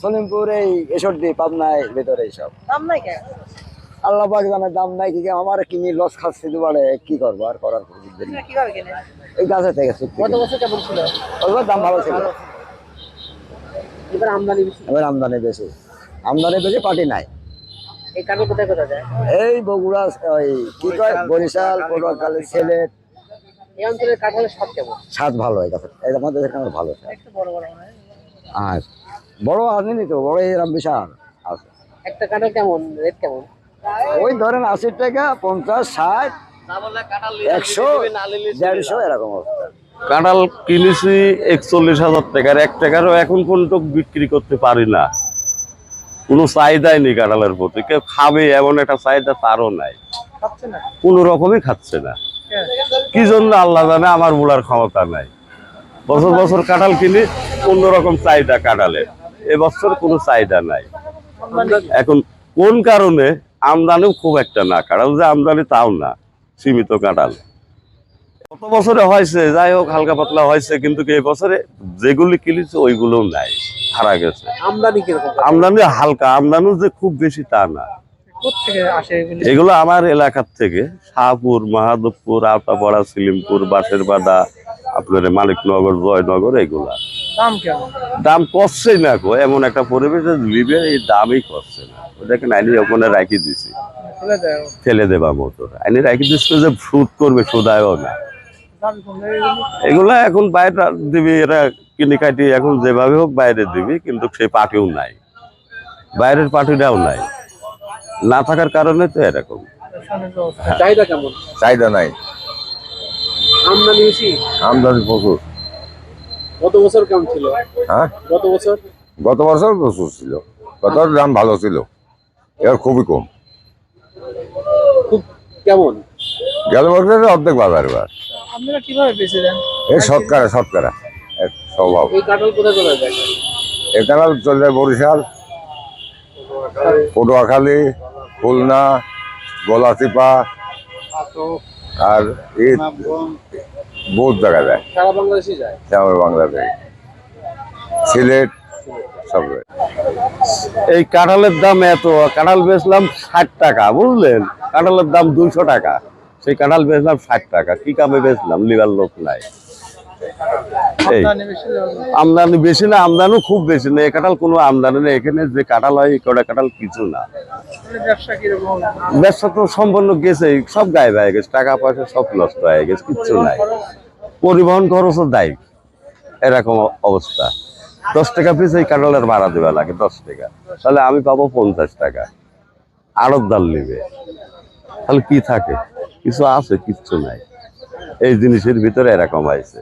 সলিমপুর এই এসর্দি পাবনায় ভেতরে এইসব। দাম নাই কেন? আল্লাহ পাক জানে দাম নাই কি আমার কিনি লস খাচ্ছে দুবারে কি করব আর করার কোনো এই গাছে থেকে চুক্তি বছর কেমন ছিল? ওগুলোর দাম ভালো ছিল। এবার আমদানি বেশি? এবার আমদানি বেশি। আমদানি বেশি পার্টি নাই। এই বগুড়া ওই কি কয় বরিশাল পটুয়াখালী সিলেট। এই অঞ্চলের কাঠলের স্বাদ কেমন? স্বাদ ভালো এই গাছের আমাদের এখানে ভালো স্বাদ। একটু বড় বড় আর বড় আসেনি তো বড় এরম বিশাল। আছে। একটা কাঠল কেমন? রেট কেমন? ওই ধরেন আশি টাকা পঞ্চাশ ষাট একশো দেড়শো এরকম অবস্থা। কাঁঠাল কিনেছি একচল্লিশ হাজার টাকার এক টাকারও এখন পর্যন্ত বিক্রি করতে পারি না। কোনো চাহিদাই নেই কাঁঠালের প্রতি। কেউ খাবে এমন একটা চাহিদা তারও নাই। কোনো রকমই খাচ্ছে না। কি জন্য আল্লাহ জানে আমার বুড়ার ক্ষমতা নাই। বছর বছর কাঁঠাল কিনি অন্যরকম চাহিদা কাঁঠালের। এবছর কোনো চাহিদা নাই। এখন কোন কারণে আমদানিও খুব একটা না কাঁঠাল যে আমদানি তাও না সীমিত কাঁঠাল। গত বছরে হয়েছে যাই হোক হালকা পাতলা হয়েছে কিন্তু এই বছরে যেগুলি কিনেছে ওইগুলো নাই হারা গেছে। আমদানি আমদানি হালকা আমদানি যে খুব বেশি তা না। এগুলি? এগুলো আমার এলাকার থেকে শাহপুর মাহাদবপুর আওতাপাড়া সিলিমপুর বাঁশের বাদা আপনার মানিকনগর জয়নগর এগুলা। দাম কষছেই না গো এমন একটা পরিবেশে লিবে এই দামই কষছে না। দেখেন আইনি ওখানে রাখি দিছি। ফেলে দেবা মতো। আইনি রাখি দিচ্ছে যে ফুট করবে সোদায়ও না। এগুলা এখন বাইরে দিবি এরা কিনে কাটি এখন যেভাবে হোক বাইরে দিবি কিন্তু সেই পাটিও নাই। বাইরের পাটিটাও নাই। না থাকার কারণে তো এরকম। চাহিদা কেমন? চাহিদা নাই। আমদানি আমদানি প্রচুর। গত বছর কেমন ছিল? হ্যাঁ? গত বছর? গত বছর প্রচুর ছিল। গত দাম ভালো ছিল। এবার খুবই কম। খুব কেমন? গেল বছরের অর্ধেক বাজার এবার। আপনারা কীভাবে বেঁচে দেন এই শতকরা শতকরা। এক স্বভাব। এই কাঠল কোথায় কোথায় যায়? এখানে চলে যায় বরিশাল পটুয়াখালী খুলনা গলাচিপা আর এই বহুত জায়গা যায়। সারা বাংলাদেশে যায়? সারা বাংলাদেশ। সিলেট সব। এই কাঁঠালের দাম এত কাঁঠাল বেচলাম ষাট টাকা বুঝলেন? কাঁঠালের দাম দুইশো টাকা সেই কাঁঠাল বেচলাম ষাট টাকা কি কামে বেচলাম? লিবার লোক নাই। এই আমদানি বেশি না আমদানিও খুব বেশি না এই কাঁঠাল কোনো আমদানি নেই। এখানে যে কাঁঠাল হয় এই কটা কাঁঠাল কিছু না। ব্যবসা তো সম্পূর্ণ গেছে সব গায়ে হয়ে গেছে টাকা পয়সা সব নষ্ট হয়ে গেছে কিচ্ছু নাই। পরিবহন খরচও দায়ী এরকম অবস্থা। দশ টাকা পিস এই কাঁঠালের ভাড়া দেওয়া লাগে দশ টাকা। তাহলে আমি পাবো পঞ্চাশ টাকা। আড়ত দাল নেবে। তাহলে কি থাকে? কিছু আছে কিচ্ছু নাই। এই জিনিসের ভিতরে এরকম হয়েছে।